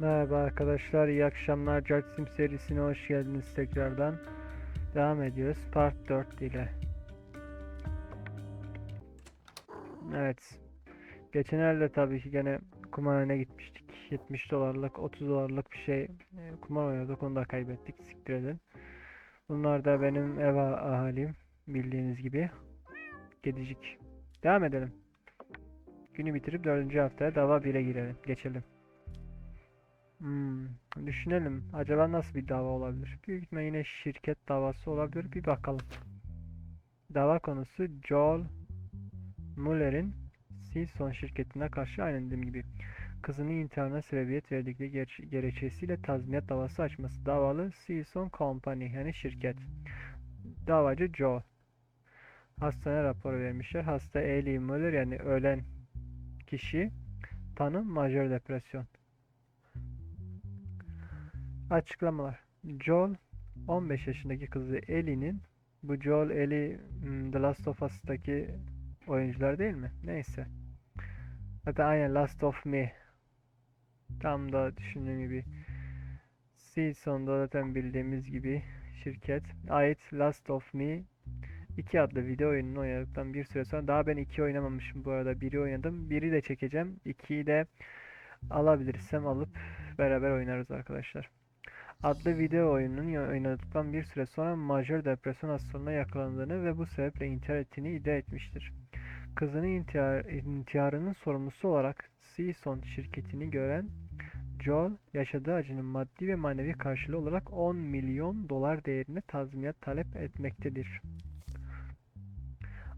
Merhaba arkadaşlar, iyi akşamlar. Sim serisine hoş geldiniz tekrardan. Devam ediyoruz Part 4 ile. Evet. Geçen elde tabii ki gene kumarhaneye gitmiştik. 70 dolarlık, 30 dolarlık bir şey e, kumar oynadık. Onu da kaybettik. Siktir edin. Bunlar da benim ev ah- ahalim. Bildiğiniz gibi. Gedicik. Devam edelim. Günü bitirip 4. haftaya dava 1'e girelim. Geçelim. Hmm, düşünelim. Acaba nasıl bir dava olabilir? Büyük ihtimal yine şirket davası olabilir. Bir bakalım. Dava konusu Joel Muller'in Silson şirketine karşı aynı dediğim gibi kızının intiharına sebebiyet verdikleri ger- gerekçesiyle tazminat davası açması. Davalı Silson Company yani şirket. Davacı Joel. Hastaneye rapor vermişler. Hasta Ellie Muller yani ölen kişi tanı majör depresyon. Açıklamalar. Joel 15 yaşındaki kızı Ellie'nin bu Joel Ellie hmm, The Last of Us'taki oyuncular değil mi? Neyse. Hatta aynen Last of Me. Tam da düşündüğüm gibi. Season'da zaten bildiğimiz gibi şirket ait Last of Me 2 adlı video oyununu oynadıktan bir süre sonra daha ben 2 oynamamışım bu arada. Biri oynadım. Biri de çekeceğim. 2'yi de alabilirsem alıp beraber oynarız arkadaşlar adlı video oyununun oynadıktan bir süre sonra majör depresyon hastalığına yakalandığını ve bu sebeple intihar ettiğini iddia etmiştir. Kızının intihar, intiharının sorumlusu olarak Season şirketini gören Joel, yaşadığı acının maddi ve manevi karşılığı olarak 10 milyon dolar değerinde tazminat talep etmektedir.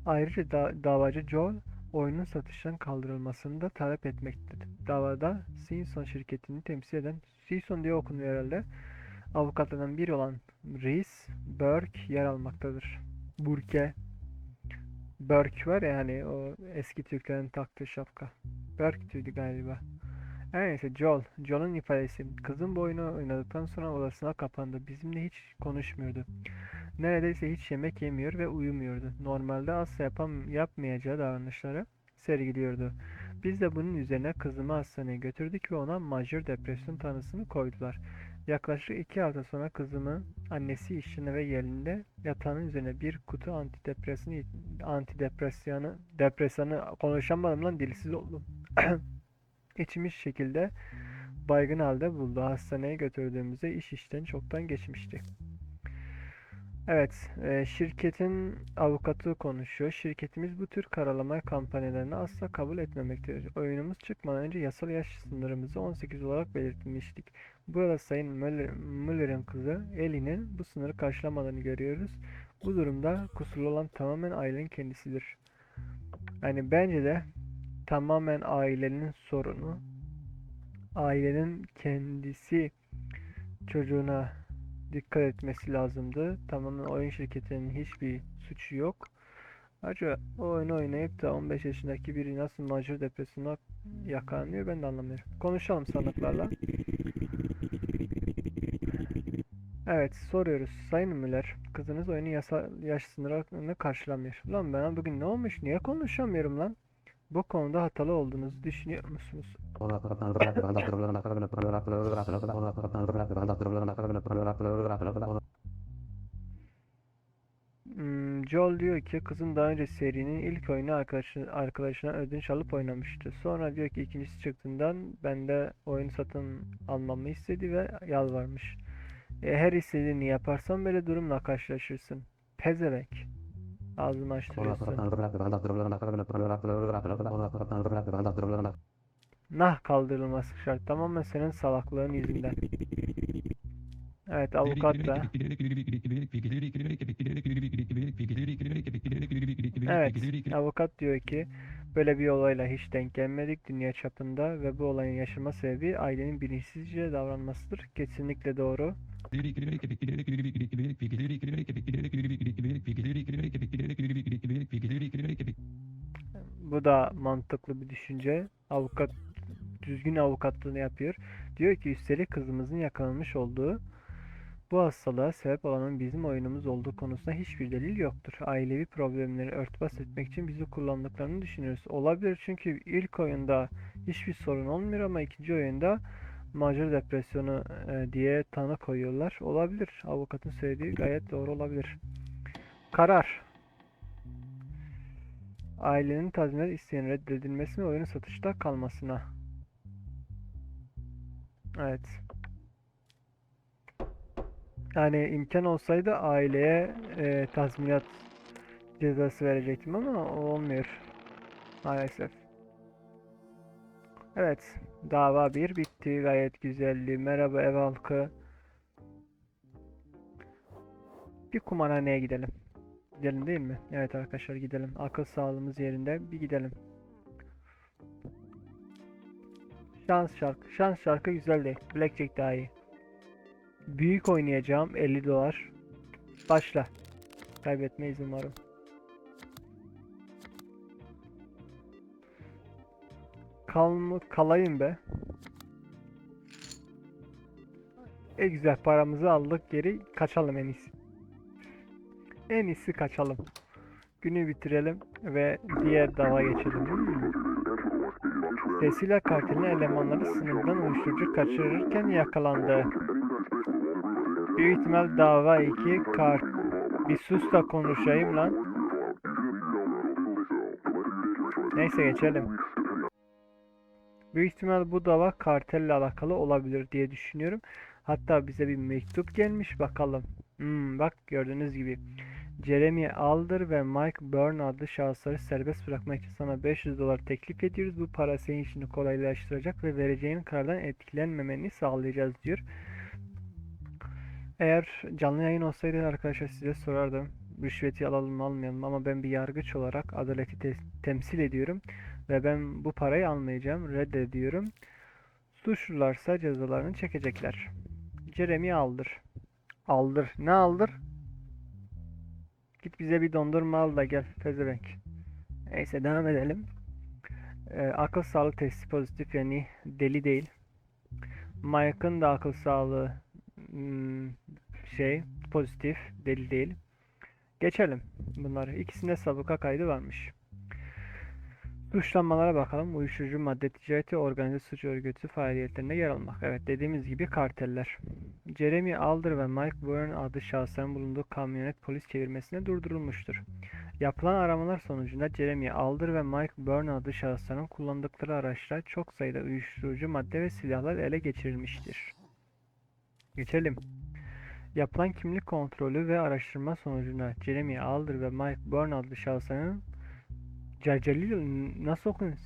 Ayrıca da, davacı Joel, oyunun satıştan kaldırılmasını da talep etmektedir. Davada Season şirketini temsil eden Season diye okunuyor herhalde avukatlarından biri olan Reis Burke yer almaktadır. Burke Burke var ya hani o eski Türklerin taktığı şapka. Burke'tüydü galiba. Her neyse Joel. Joel'un ifadesi. Kızım bu oyunu oynadıktan sonra odasına kapandı. Bizimle hiç konuşmuyordu. Neredeyse hiç yemek yemiyor ve uyumuyordu. Normalde asla yapam yapmayacağı davranışları sergiliyordu. Biz de bunun üzerine kızımı hastaneye götürdük ve ona majör depresyon tanısını koydular. Yaklaşık iki hafta sonra kızımı annesi işine ve yerinde yatağının üzerine bir kutu antidepresanı antidepresanı depresanı konuşamadım lan dilsiz oldum. İçmiş şekilde baygın halde buldu. Hastaneye götürdüğümüzde iş işten çoktan geçmişti. Evet, e, şirketin avukatı konuşuyor. Şirketimiz bu tür karalama kampanyalarını asla kabul etmemektedir. Oyunumuz çıkmadan önce yasal yaş sınırımızı 18 olarak belirtmiştik. Burada Sayın Müller- Müller'in kızı Ellie'nin bu sınırı karşılamadığını görüyoruz. Bu durumda kusurlu olan tamamen ailenin kendisidir. Yani bence de tamamen ailenin sorunu. Ailenin kendisi çocuğuna dikkat etmesi lazımdı. Tamamen oyun şirketinin hiçbir suçu yok. Acaba o oyunu oynayıp da 15 yaşındaki biri nasıl majör depresyona yakalanıyor ben de anlamıyorum. Konuşalım sanıklarla. Evet soruyoruz. Sayın Müller, kızınız oyunun yasa yaş sınırını karşılamıyor. Lan ben bugün ne olmuş? Niye konuşamıyorum lan? Bu konuda hatalı olduğunuzu düşünüyor musunuz? Hmm, Joel diyor ki kızım daha önce serinin ilk oyunu arkadaşı, arkadaşına ödünç alıp oynamıştı. Sonra diyor ki ikincisi çıktığından ben de oyun satın almamı istedi ve yalvarmış. E, her istediğini yaparsan böyle durumla karşılaşırsın. Pezevenk. Ağzını açtırıyorsun. Nah kaldırılması şart. Tamamen senin salaklığın yüzünden. Evet avukat da. Evet avukat diyor ki böyle bir olayla hiç denk gelmedik dünya çapında ve bu olayın yaşama sebebi ailenin bilinçsizce davranmasıdır. Kesinlikle doğru. Bu da mantıklı bir düşünce. Avukat düzgün avukatlığını yapıyor. Diyor ki üstelik kızımızın yakalanmış olduğu bu hastalığa sebep olanın bizim oyunumuz olduğu konusunda hiçbir delil yoktur. Ailevi problemleri örtbas etmek için bizi kullandıklarını düşünüyoruz. Olabilir çünkü ilk oyunda hiçbir sorun olmuyor ama ikinci oyunda majör depresyonu e, diye tanı koyuyorlar. Olabilir. Avukatın söylediği gayet doğru olabilir. Karar. Ailenin tazminat isteğinin reddedilmesi ve oyunun satışta kalmasına. Evet. Yani imkan olsaydı aileye e, tazminat cezası verecektim ama olmuyor. Maalesef. Evet. Dava 1 bitti. Gayet güzeldi. Merhaba ev halkı. Bir kumarhaneye gidelim. Gidelim değil mi? Evet arkadaşlar gidelim. Akıl sağlığımız yerinde. Bir gidelim. Şans şarkı. Şans şarkı güzel değil. Blackjack daha iyi. Büyük oynayacağım. 50 dolar. Başla. Kaybetmeyiz umarım. Kal mı? Kalayım be. E güzel paramızı aldık geri kaçalım en iyisi. En iyisi kaçalım. Günü bitirelim ve diğer dava geçelim. Cecilia kartelinin elemanları sınırdan uyuşturucu kaçırırken yakalandı. Büyük ihtimal dava 2 kart. Bir sus da konuşayım lan. Neyse geçelim. Büyük ihtimal bu dava kartelle alakalı olabilir diye düşünüyorum. Hatta bize bir mektup gelmiş bakalım. Hmm, bak gördüğünüz gibi. Jeremy Alder ve Mike Byrne adlı şahısları serbest bırakmak için sana 500 dolar teklif ediyoruz. Bu para senin işini kolaylaştıracak ve vereceğin karardan etkilenmemeni sağlayacağız diyor. Eğer canlı yayın olsaydı arkadaşlar size sorardım. Rüşveti alalım almayalım ama ben bir yargıç olarak adaleti te- temsil ediyorum. Ve ben bu parayı almayacağım. Reddediyorum. Suçlularsa cezalarını çekecekler. Jeremy aldır. Aldır. Ne aldır? Git bize bir dondurma al da gel pezevenk. Neyse devam edelim. Ee, akıl sağlığı testi pozitif yani deli değil. Mike'ın da akıl sağlığı hmm, şey pozitif deli değil. Geçelim bunları. İkisinde sabıka kaydı varmış. Suçlanmalara bakalım. Uyuşturucu madde ticareti organize suç örgütü faaliyetlerinde yer almak. Evet dediğimiz gibi karteller. Jeremy Alder ve Mike Byrne adlı şahısların bulunduğu kamyonet polis çevirmesine durdurulmuştur. Yapılan aramalar sonucunda Jeremy Alder ve Mike Byrne adlı şahısların kullandıkları araçlar çok sayıda uyuşturucu madde ve silahlar ele geçirilmiştir. Geçelim. Yapılan kimlik kontrolü ve araştırma sonucunda Jeremy Alder ve Mike Byrne adlı şahısların Cacalil nasıl okunuyor?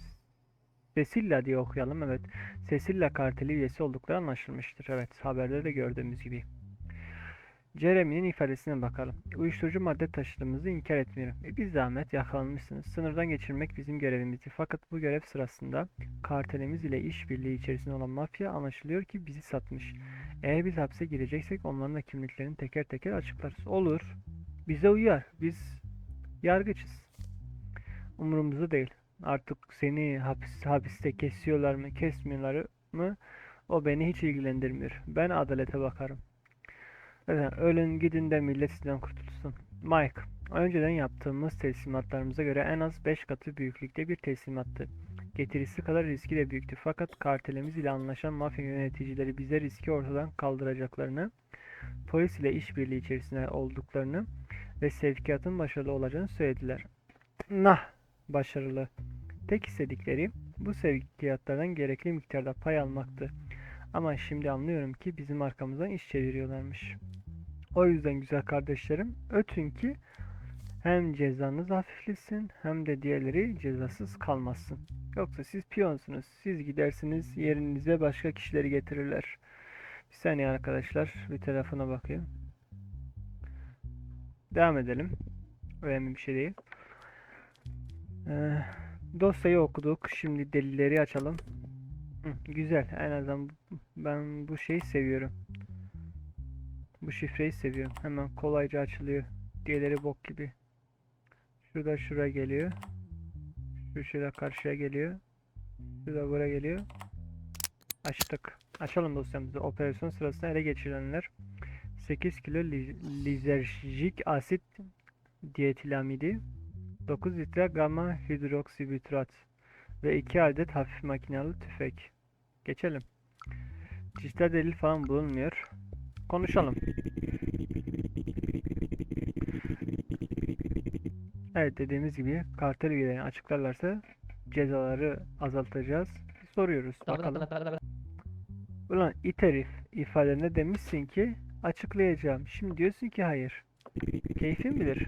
Cecilia diye okuyalım evet. Cecilia karteli üyesi oldukları anlaşılmıştır. Evet haberde de gördüğümüz gibi. Jeremy'nin ifadesine bakalım. Uyuşturucu madde taşıdığımızı inkar etmiyorum. E, bir zahmet yakalanmışsınız. Sınırdan geçirmek bizim görevimizdi. Fakat bu görev sırasında kartelimiz ile işbirliği içerisinde olan mafya anlaşılıyor ki bizi satmış. Eğer biz hapse gireceksek onların da kimliklerini teker teker açıklarız. Olur. Bize uyar. Biz yargıçız. Umurumuzda değil. Artık seni hapis, hapiste kesiyorlar mı, kesmiyorlar mı? O beni hiç ilgilendirmiyor. Ben adalete bakarım. Zaten ölün gidin de millet sizden kurtulsun. Mike, önceden yaptığımız teslimatlarımıza göre en az 5 katı büyüklükte bir teslimattı. Getirisi kadar riski de büyüktü. Fakat kartelimiz ile anlaşan mafya yöneticileri bize riski ortadan kaldıracaklarını, polis ile işbirliği içerisinde olduklarını ve sevkiyatın başarılı olacağını söylediler. Nah, başarılı. Tek istedikleri bu sevkiyatlardan gerekli miktarda pay almaktı. Ama şimdi anlıyorum ki bizim arkamızdan iş çeviriyorlarmış. O yüzden güzel kardeşlerim ötün ki hem cezanız hafiflesin hem de diğerleri cezasız kalmasın. Yoksa siz piyonsunuz. Siz gidersiniz yerinize başka kişileri getirirler. Bir saniye arkadaşlar bir telefona bakayım. Devam edelim. Önemli bir şey değil. Ee, dosyayı okuduk. Şimdi delilleri açalım. Hı, güzel. En azından ben bu şeyi seviyorum. Bu şifreyi seviyorum. Hemen kolayca açılıyor. Diğerleri bok gibi. Şurada şuraya geliyor. Şu şurada karşıya geliyor. Şurada buraya geliyor. Açtık. Açalım dosyamızı. Operasyon sırasında ele geçirilenler 8 kilo li- lizerjik asit dietilamidi 9 litre gamma hidroksibütrat ve 2 adet hafif makinalı tüfek. Geçelim. Dijital delil falan bulunmuyor. Konuşalım. Evet dediğimiz gibi kartel üyelerini açıklarlarsa cezaları azaltacağız. Soruyoruz bakalım. Ulan it herif ifadende demişsin ki açıklayacağım. Şimdi diyorsun ki hayır. Keyfin bilir.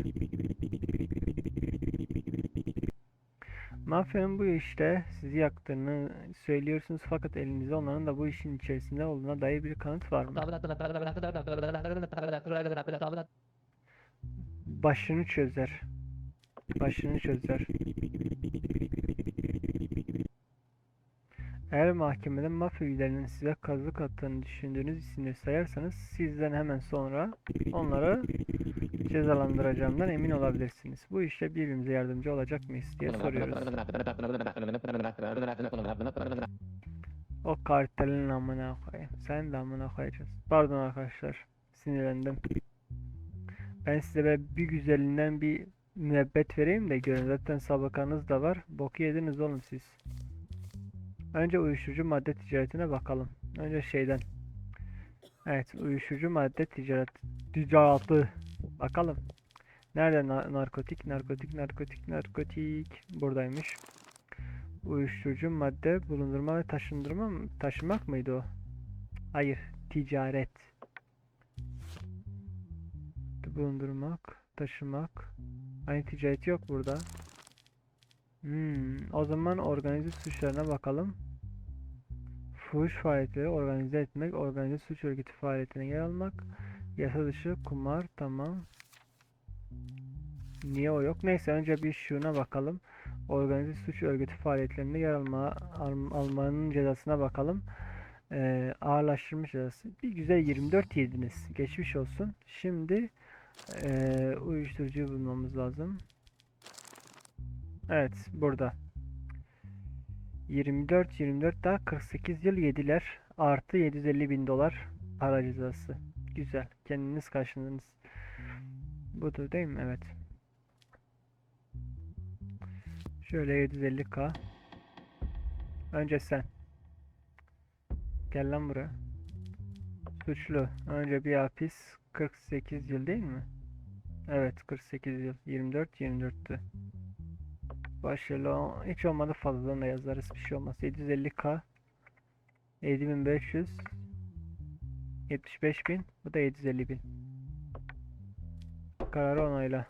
Mafyanın bu işte sizi yaktığını söylüyorsunuz fakat elinizde onların da bu işin içerisinde olduğuna dair bir kanıt var mı? Başını çözer. Başını çözer. Eğer mahkemede mafya üyelerinin size kazık attığını düşündüğünüz isimleri sayarsanız sizden hemen sonra onları cezalandıracağımdan emin olabilirsiniz. Bu işte birbirimize yardımcı olacak mıyız diye soruyoruz. O kartelin amına koyayım. Sen de amına koyacağız. Pardon arkadaşlar. Sinirlendim. Ben size bir güzelinden bir müebbet vereyim de görün. Zaten sabakanız da var. Boku yediniz oğlum siz. Önce uyuşturucu madde ticaretine bakalım. Önce şeyden. Evet, uyuşturucu madde ticaret ticaretı. Bakalım. Nerede na- narkotik, narkotik, narkotik, narkotik? Buradaymış. Uyuşturucu madde bulundurma ve taşındırma mı? Taşımak mıydı o? Hayır, ticaret. Bulundurmak, taşımak. Aynı ticaret yok burada. Hmm, o zaman organize suçlarına bakalım. Fuhuş faaliyetleri organize etmek, organize suç örgütü faaliyetine yer almak, yasa dışı kumar, tamam. Niye o yok? Neyse önce bir şuna bakalım. Organize suç örgütü faaliyetlerinde yer alma, al- almanın cezasına bakalım. Ee, ağırlaştırmış cezası. Bir güzel 24 yediniz. Geçmiş olsun. Şimdi ee, uyuşturucuyu bulmamız lazım. Evet, burada. 24 24 daha 48 yıl yediler. Artı 750 bin dolar para cezası. Güzel. Kendiniz karşıladınız. Budur değil mi? Evet. Şöyle 750k. Önce sen. Gel lan buraya. Suçlu. Önce bir hapis 48 yıl değil mi? Evet 48 yıl. 24 24'tü. Başarılı hiç olmadı fazladan da yazarız bir şey olmaz. 750k 7500 75000 bu da 750.000 Kararı onayla.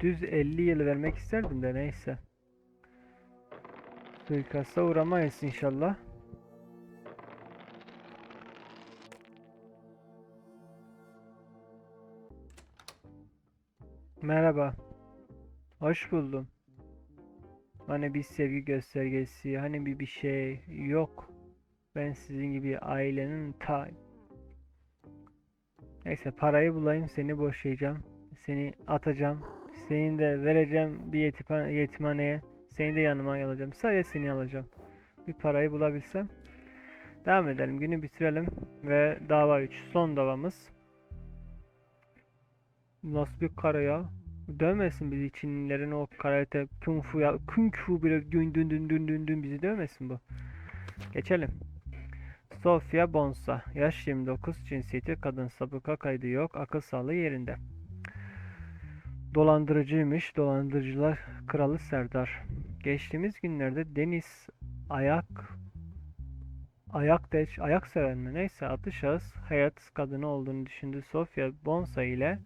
Düz 50 yıl vermek isterdim de neyse. Suikasta uğramayız inşallah. Merhaba. Hoş buldum. Hani bir sevgi göstergesi, hani bir bir şey yok. Ben sizin gibi ailenin ta... Neyse parayı bulayım, seni boşayacağım. Seni atacağım. Seni de vereceğim bir yetimhane, yetimhaneye. Seni de yanıma alacağım. Sadece seni alacağım. Bir parayı bulabilsem. Devam edelim. Günü bitirelim. Ve dava 3. Son davamız. Nasıl bir kara ya? Dövmesin bizi Çinlilerin o karate kung fu ya kung fu bile dün dün dün dün dün dün bizi dövmesin bu. Geçelim. Sofia Bonsa. Yaş 29. Cinsiyeti kadın. Sabıka kaydı yok. Akıl sağlığı yerinde. Dolandırıcıymış. Dolandırıcılar kralı Serdar. Geçtiğimiz günlerde Deniz Ayak Ayak deç, ayak seven mi? Neyse adlı şahıs hayat kadını olduğunu düşündüğü Sofia Bonsa ile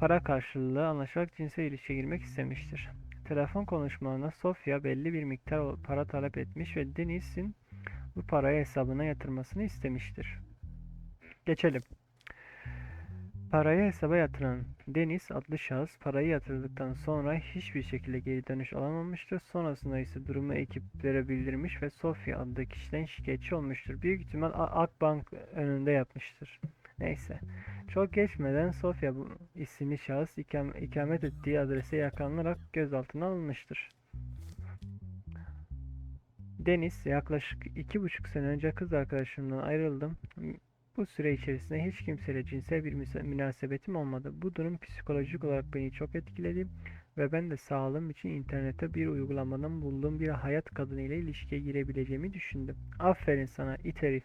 para karşılığı anlaşarak cinsel ilişkiye girmek istemiştir. Telefon konuşmalarında Sofia belli bir miktar para talep etmiş ve Deniz'in bu parayı hesabına yatırmasını istemiştir. Geçelim. Parayı hesaba yatıran Deniz adlı şahıs parayı yatırdıktan sonra hiçbir şekilde geri dönüş alamamıştır. Sonrasında ise durumu ekiplere bildirmiş ve Sofia adlı kişiden şikayetçi olmuştur. Büyük ihtimal Akbank önünde yapmıştır. Neyse. Çok geçmeden Sofia bu isimli şahıs ikam- ikamet ettiği adrese yakalanarak gözaltına alınmıştır. Deniz yaklaşık iki buçuk sene önce kız arkadaşımdan ayrıldım. Bu süre içerisinde hiç kimseyle cinsel bir münasebetim olmadı. Bu durum psikolojik olarak beni çok etkiledi ve ben de sağlığım için internette bir uygulamadan bulduğum bir hayat kadını ile ilişkiye girebileceğimi düşündüm. Aferin sana it herif.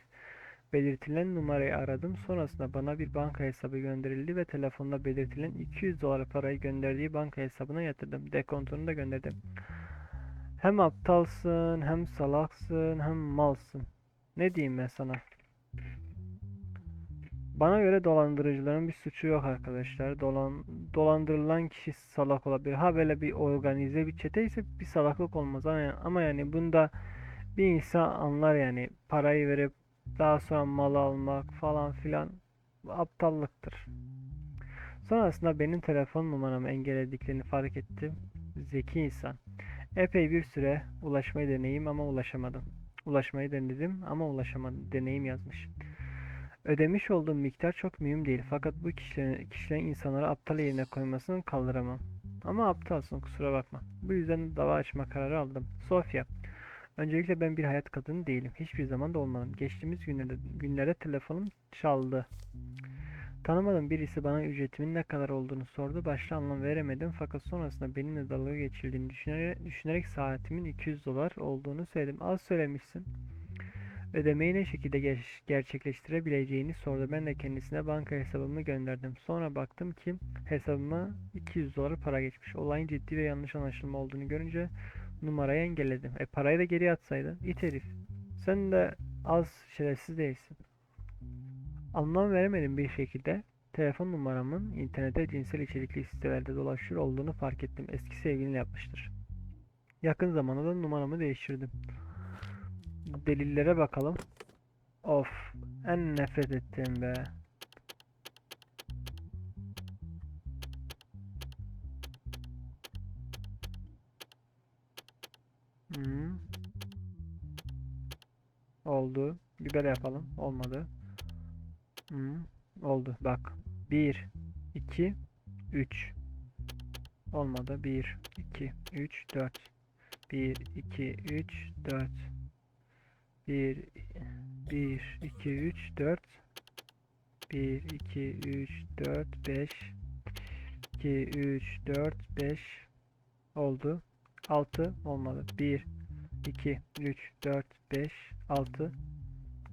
Belirtilen numarayı aradım. Sonrasında bana bir banka hesabı gönderildi ve telefonda belirtilen 200 dolar parayı gönderdiği banka hesabına yatırdım. Dekontunu da gönderdim. Hem aptalsın, hem salaksın, hem malsın. Ne diyeyim ben sana? Bana göre dolandırıcıların bir suçu yok arkadaşlar. Dolan, dolandırılan kişi salak olabilir. Ha böyle bir organize bir çete ise bir salaklık olmaz. Ama, ama yani bunda bir insan anlar yani parayı verip daha sonra mal almak falan filan aptallıktır. Sonrasında benim telefon numaramı engellediklerini fark ettim. Zeki insan. Epey bir süre ulaşmayı deneyim ama ulaşamadım. Ulaşmayı denedim ama ulaşamadım. Deneyim yazmış. Ödemiş olduğum miktar çok mühim değil fakat bu kişilerin, kişilerin insanları aptal yerine koymasını kaldıramam. Ama aptalsın kusura bakma. Bu yüzden dava açma kararı aldım. Sofya. Öncelikle ben bir hayat kadını değilim. Hiçbir zaman da olmadım. Geçtiğimiz günlerde, günlerde telefonum çaldı. Tanımadığım birisi bana ücretimin ne kadar olduğunu sordu. Başta anlam veremedim fakat sonrasında benimle dalga geçildiğini düşünerek, düşünerek saatimin 200 dolar olduğunu söyledim. Az söylemişsin. Ödemeyi ne şekilde ger- gerçekleştirebileceğini sordu. Ben de kendisine banka hesabımı gönderdim. Sonra baktım ki hesabıma 200 dolar para geçmiş. Olayın ciddi ve yanlış anlaşılma olduğunu görünce numarayı engelledim. E parayı da geri atsaydın. İt herif. Sen de az şerefsiz değilsin. Anlam veremedim bir şekilde telefon numaramın internette cinsel içerikli sitelerde dolaşıyor olduğunu fark ettim. Eski sevgilimle yapmıştır. Yakın zamanda da numaramı değiştirdim. Delillere bakalım. Of, en nefret ettiğim be. Hı. Oldu. Biber yapalım. Olmadı. Hı. Oldu. Bak. 1 2 3 Olmadı. 1 2 3 4 1 2 3 4 1 1 2 3 4 1 2 3 4 5 2 3 4 5 oldu. 6 olmadı. 1 2 3 4 5 6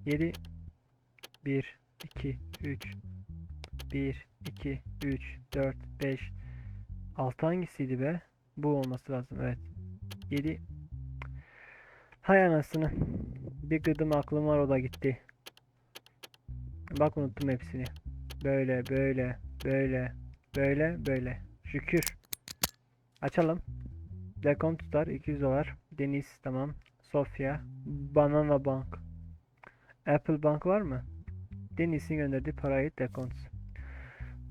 7 1 2 3 1 2 3 4 5 6 hangisiydi be? Bu olması lazım. Evet. 7 Hay anasını. Bir gıdım aklım var o da gitti. Bak unuttum hepsini. Böyle böyle böyle böyle böyle. Şükür. Açalım. Dekont tutar 200 dolar. Deniz tamam. Sofya. Banana Bank. Apple Bank var mı? Deniz'in gönderdiği parayı dekont.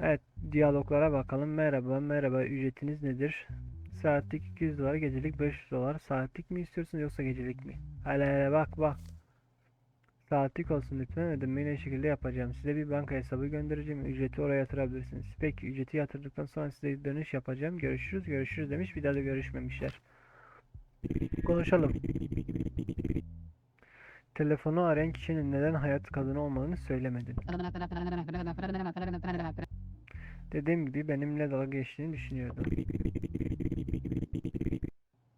Evet diyaloglara bakalım. Merhaba merhaba ücretiniz nedir? Saatlik 200 dolar, gecelik 500 dolar. Saatlik mi istiyorsunuz yoksa gecelik mi? Hele hele bak bak. Saatlik olsun lütfen ödemeyi ne şekilde yapacağım. Size bir banka hesabı göndereceğim. Ücreti oraya yatırabilirsiniz. Peki ücreti yatırdıktan sonra size dönüş yapacağım. Görüşürüz görüşürüz demiş. Bir daha da görüşmemişler. Konuşalım. Telefonu arayan kişinin neden hayat kadını olmadığını söylemedin. Dediğim gibi benimle dalga geçtiğini düşünüyordum.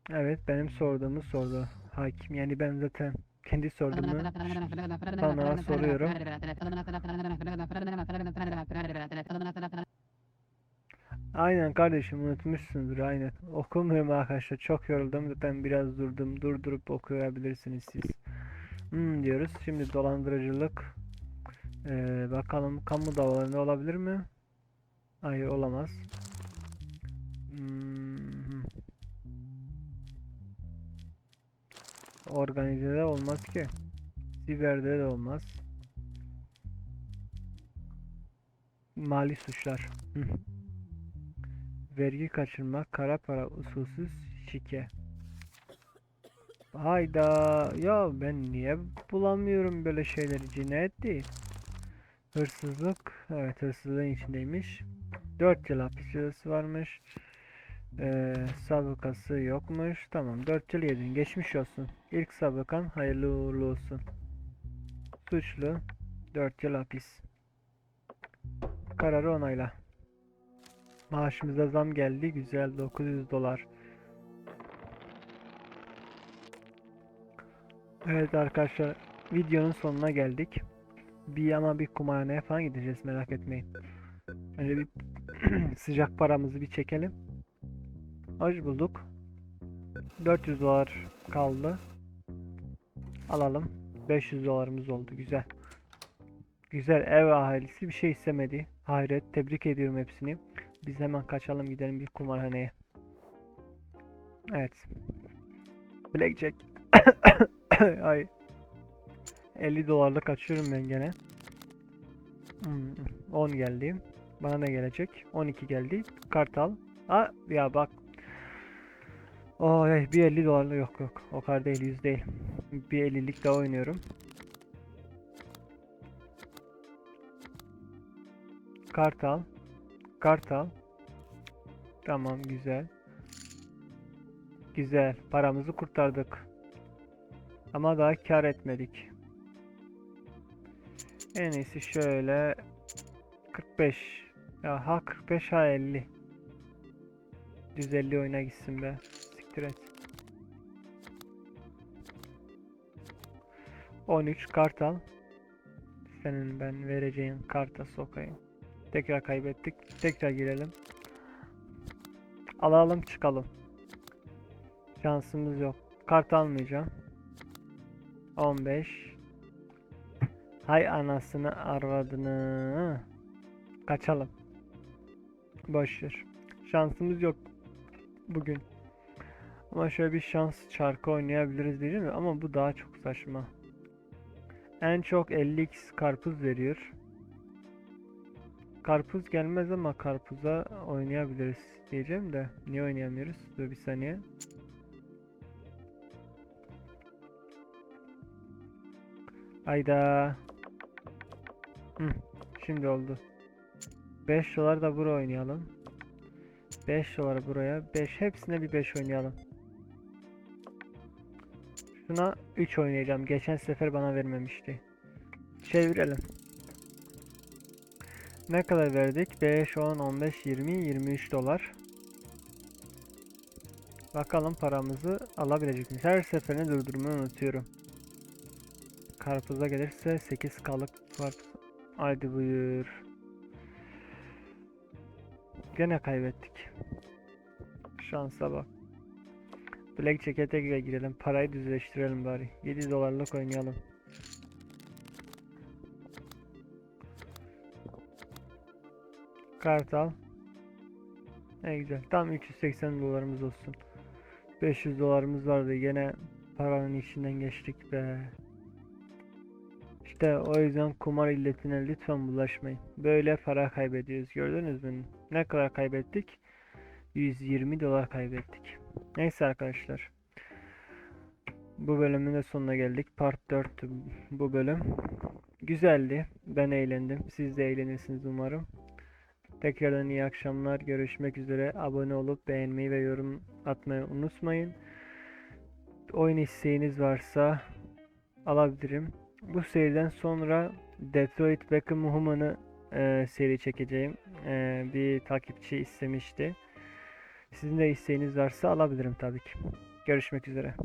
Evet benim sorduğumu sordu hakim. Yani ben zaten kendi sorduğumu sana soruyorum. Aynen kardeşim unutmuşsundur aynen. Okumuyorum arkadaşlar çok yoruldum zaten biraz durdum durdurup okuyabilirsiniz siz. Hmm diyoruz şimdi dolandırıcılık. Ee, bakalım kamu davalarında olabilir mi? Hayır olamaz. Hmm. Organizede olmaz ki. Siberde de olmaz. Mali suçlar. Vergi kaçırma, kara para, usulsüz şike. Hayda. Ya ben niye bulamıyorum böyle şeyleri? Cinayet değil. Hırsızlık. Evet hırsızlığın içindeymiş. 4 yıl hapis cezası varmış. Ee, sabıkası yokmuş. Tamam 4 yıl yedin. Geçmiş olsun. İlk sabıkan hayırlı uğurlu olsun. Suçlu. 4 yıl hapis. Kararı onayla. Maaşımıza zam geldi. Güzel 900 dolar. Evet arkadaşlar videonun sonuna geldik. Bir ama bir kumarhaneye falan gideceğiz merak etmeyin. Önce bir sıcak paramızı bir çekelim. Hoş bulduk. 400 dolar kaldı. Alalım. 500 dolarımız oldu. Güzel. Güzel ev ahalisi bir şey istemedi. Hayret. Tebrik ediyorum hepsini. Biz hemen kaçalım gidelim bir kumarhaneye. Evet. Blackjack. Ay. 50 dolarlık açıyorum ben gene. Hmm, 10 geldi. Bana ne gelecek? 12 geldi. Kartal. Aa ya bak. Oy bir 50 dolarlık yok yok. O kadar değil 100 değil. Bir 50'lik daha oynuyorum. Kartal. Kartal. Tamam güzel. Güzel. Paramızı kurtardık. Ama daha kar etmedik. En iyisi şöyle 45. Ya ha 45 ha 50. 150 oyuna gitsin be. Siktir et. 13 kartal. Senin ben vereceğin karta sokayım. Tekrar kaybettik. Tekrar girelim. Alalım çıkalım. Şansımız yok. Kart almayacağım. 15. Hay anasını arvadını. Kaçalım. Boşver. Şansımız yok bugün. Ama şöyle bir şans çarkı oynayabiliriz diyeceğim ya ama bu daha çok saçma. En çok 50x karpuz veriyor. Karpuz gelmez ama karpuza oynayabiliriz diyeceğim de niye oynayamıyoruz? Dur bir saniye. Ayda. Hı, şimdi oldu. 5 dolar da buraya oynayalım. 5 dolar buraya. 5 hepsine bir 5 oynayalım. Şuna 3 oynayacağım. Geçen sefer bana vermemişti. Çevirelim. Ne kadar verdik? 5, 10, 15, 20, 23 dolar. Bakalım paramızı alabilecek miyiz? Her seferinde durdurmayı unutuyorum. Karpuza gelirse 8 kalık var. Haydi buyur. Gene kaybettik. Şansa bak. Blackjack'e tekrar girelim. Parayı düzleştirelim bari. 7 dolarlık oynayalım. Kartal. Ne güzel. Tam 380 dolarımız olsun. 500 dolarımız vardı. Gene paranın içinden geçtik be. İşte o yüzden kumar illetine lütfen bulaşmayın. Böyle para kaybediyoruz. Gördünüz mü? Ne kadar kaybettik? 120 dolar kaybettik. Neyse arkadaşlar. Bu bölümün de sonuna geldik. Part 4 bu bölüm. Güzeldi. Ben eğlendim. Siz de eğlenirsiniz umarım. Tekrardan iyi akşamlar. Görüşmek üzere. Abone olup beğenmeyi ve yorum atmayı unutmayın. Oyun isteğiniz varsa alabilirim. Bu seriden sonra Detroit Beckham Human'ı e, seri çekeceğim. E, bir takipçi istemişti. Sizin de isteğiniz varsa alabilirim tabii ki. Görüşmek üzere.